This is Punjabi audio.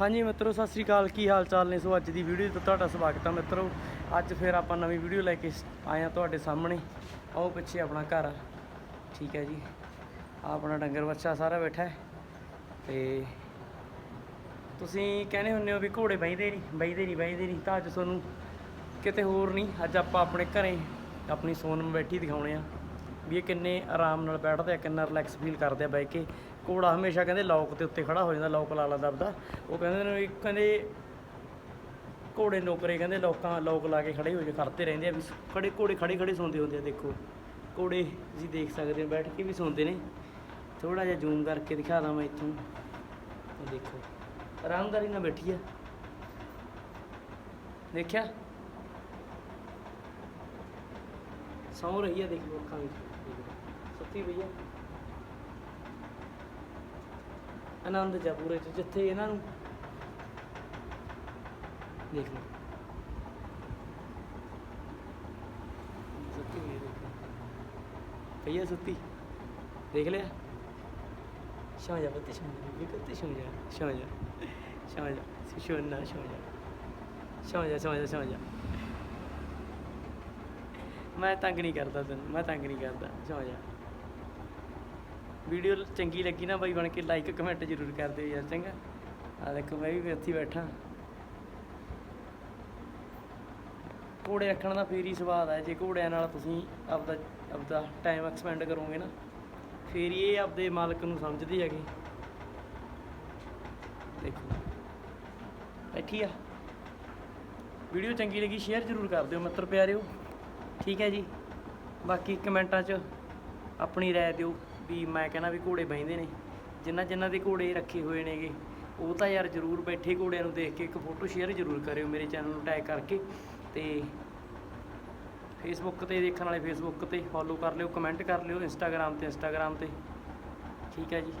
ਹਾਂਜੀ ਮਿੱਤਰੋ, ਸਤਿ ਸ੍ਰੀ ਅਕਾਲ। ਕੀ ਹਾਲ ਚਾਲ ਨੇ? ਸੋ ਅੱਜ ਦੀ ਵੀਡੀਓ ਤੋਂ ਤੁਹਾਡਾ ਸਵਾਗਤ ਹੈ ਮਿੱਤਰੋ। ਅੱਜ ਫਿਰ ਆਪਾਂ ਨਵੀਂ ਵੀਡੀਓ ਲੈ ਕੇ ਆਏ ਹਾਂ ਤੁਹਾਡੇ ਸਾਹਮਣੇ। ਆਓ ਪਿੱਛੇ ਆਪਣਾ ਘਰ। ਆ ਠੀਕ ਹੈ ਜੀ। ਆਹ ਆਪਣਾ ਡੰਗਰ ਬੱਚਾ ਸਾਰਾ ਬੈਠਾ ਹੈ। ਤੇ ਤੁਸੀਂ ਕਹਿੰਦੇ ਹੁੰਦੇ ਹੋ ਵੀ ਘੋੜੇ ਬਹਿੰਦੇ ਨਹੀਂ ਬਹਿੰਦੇ ਨਹੀਂ ਬਹਿੰਦੇ ਨਹੀਂ। ਤਾਂ ਅੱਜ ਤੁਹਾਨੂੰ ਕਿਤੇ ਹੋਰ ਨਹੀਂ। ਅੱਜ ਆਪਾਂ ਆਪਣੇ ਘਰੇ ਆਪਣੀ ਸੋਨ ਬੈਠੀ ਦਿਖਾਉਣੇ ਆ। ਵੀ ਇਹ ਕਿੰਨੇ ਆਰਾਮ ਨਾਲ ਬੈਠਦੇ ਆ, ਕਿੰਨਾ ਰਿਲੈਕਸ ਫੀਲ ਕਰਦੇ ਆ ਬਹਿ ਕੇ ਘੋੜਾ ਹਮੇਸ਼ਾ ਕਹਿੰਦੇ ਲੌਕ ਦੇ ਉੱਤੇ ਖੜਾ ਹੋ ਜਾਂਦਾ ਲੌਕ ਲਾ ਲਾ ਦਬਦਾ ਉਹ ਕਹਿੰਦੇ ਨੇ ਵੀ ਕਹਿੰਦੇ ਘੋੜੇ ਨੌਕਰੇ ਕਹਿੰਦੇ ਲੋਕਾਂ ਲੋਕ ਲਾ ਕੇ ਖੜੇ ਹੋ ਜੇ ਖੜਤੇ ਰਹਿੰਦੇ ਆ, ਵੀ ਖੜੇ ਘੋੜੇ ਖੜੇ ਖੜੇ ਸੌਂਦੇ ਹੁੰਦੇ ਆ, ਦੇਖੋ। ਘੋੜੇ ਤੁਸੀਂ ਦੇਖ ਸਕਦੇ ਹੋ ਬੈਠ ਕੇ ਵੀ ਸੌਂਦੇ ਨੇ। ਥੋੜਾ ਜਿਹਾ ਜ਼ੂਮ ਕਰਕੇ ਦਿਖਾ ਦਾਂ ਮੈਂ ਇੱਥੋਂ। ਦੇਖੋ। ਆਰਾਮਦਾਰੀ ਨਾਲ ਬੈਠੀ ਆ। ਦੇਖਿਆ? ਸੌਂ ਰਹੀ ਹੈ ਦੇਖ ਅੱਖਾਂ ਵਿੱਚ। ਸੁੱਤੀ ਪਈ ਆ। ਆਨੰਦ ਜਾ ਪੂਰੇ ਚ, ਜਿੱਥੇ ਇਹਨਾਂ ਨੂੰ ਦੇਖ ਲਓ। ਸੁੱਤੀ ਹੋਈ ਦੇਖੋ ਪਈ ਸੁੱਤੀ। ਦੇਖ ਲਿਆ। ਸ਼ਾਂ ਜਾ ਬੱਤੀ ਸ਼ਾਂ ਜਾ। ਕਿੱਥੇ ਸ਼ਾਂ ਜਾ। ਸ਼ਾਂ ਜਾ। ਸ਼ਾਂ ਜਾ। ਸ਼ਾਂ ਜਾ। ਸ਼ਾਂ ਜਾ। ਸ਼ਾਂ ਜਾ। ਸ਼ਾਂ ਜਾ। ਮੈਂ ਤੰਗ ਨਹੀਂ ਕਰਦਾ ਤੈਨੂੰ, ਮੈਂ ਤੰਗ ਨਹੀਂ ਕਰਦਾ ਸ਼ਾਂ ਜਾ। ਵੀਡੀਓ ਚੰਗੀ ਲੱਗੀ ਨਾ ਬਾਈ ਬਣ ਕੇ ਲਾਈਕ ਕਮੈਂਟ ਜ਼ਰੂਰ ਕਰ ਦਿਓ ਯਾਰ, ਚੰਗਾ? ਆ ਦੇਖੋ, ਮੈਂ ਵੀ ਇੱਥੇ ਹੀ ਬੈਠਾ। ਘੋੜੇ ਰੱਖਣ ਦਾ ਫੇਰ ਹੀ ਸਵਾਦ ਹੈ ਜੇ ਘੋੜਿਆਂ ਨਾਲ ਤੁਸੀਂ ਆਪਦਾ ਆਪਦਾ ਟਾਈਮ ਐਕਸਪੈਂਡ ਕਰੋਗੇ ਨਾ, ਫੇਰ ਹੀ ਇਹ ਆਪਦੇ ਮਾਲਕ ਨੂੰ ਸਮਝਦੇ ਹੈਗੇ। ਦੇਖੋ, ਬੈਠੀ ਆ। ਵੀਡੀਓ ਚੰਗੀ ਲੱਗੀ ਸ਼ੇਅਰ ਜ਼ਰੂਰ ਕਰ ਦਿਓ ਮਿੱਤਰ ਪਿਆਰਿਓ। ਠੀਕ ਹੈ ਜੀ। ਬਾਕੀ ਕਮੈਂਟਾਂ 'ਚ ਆਪਣੀ ਰਾਏ ਦਿਓ ਵੀ ਮੈਂ ਕਹਿੰਦਾ ਵੀ ਘੋੜੇ ਬਹਿੰਦੇ ਨੇ। ਜਿਨ੍ਹਾਂ ਜਿਨ੍ਹਾਂ ਦੇ ਘੋੜੇ ਰੱਖੇ ਹੋਏ ਨੇਗੇ, ਉਹ ਤਾਂ ਯਾਰ ਜ਼ਰੂਰ ਬੈਠੇ ਘੋੜਿਆਂ ਨੂੰ ਦੇਖ ਕੇ ਇੱਕ ਫੋਟੋ ਸ਼ੇਅਰ ਜ਼ਰੂਰ ਕਰਿਓ ਮੇਰੇ ਚੈਨਲ ਨੂੰ ਟੈਗ ਕਰਕੇ ਤੇ ਫੇਸਬੁੱਕ ਤੇ ਦੇਖਣ ਵਾਲੇ ਫੇਸਬੁੱਕ ਤੇ ਫੋਲੋ ਕਰ ਲਿਓ ਕਮੈਂਟ ਕਰ ਲਿਓ ਇੰਸਟਾਗ੍ਰam ਤੇ ਇੰਸਟਾਗ੍ਰam ਤੇ। ਠੀਕ ਹੈ ਜੀ।